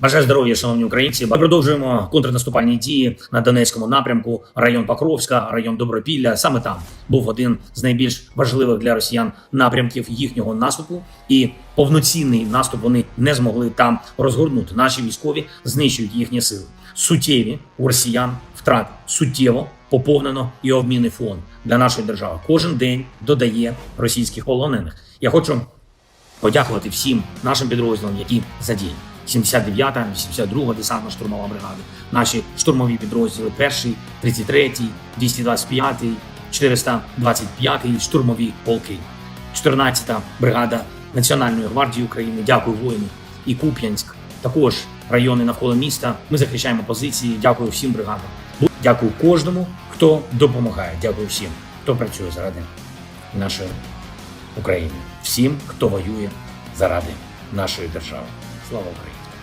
Бажаю здоров'я, шановні українці. Ми продовжуємо контрнаступальні дії на Донецькому напрямку, район Покровська, район Добропілля. Саме там був один з найбільш важливих для росіян напрямків їхнього наступу. І повноцінний наступ вони не змогли там розгорнути. Наші військові знищують їхні сили. Суттєві у росіян втрати суттєво поповнено і обмінний фонд для нашої держави. Кожен день додає російських полонених. Я хочу подякувати всім нашим підрозділам, які задіяні. 79-та, 82-га десантна штурмова бригада, наші штурмові підрозділи, перший, 33-й, 225-й, 425-й штурмові полки, 14-та бригада Національної гвардії України. Дякую воїнам і Куп'янськ. Також райони навколо міста. Ми захищаємо позиції. Дякую всім бригадам. Дякую кожному, хто допомагає. Дякую всім, хто працює заради нашої України, всім, хто воює заради нашої держави. Слава Україні!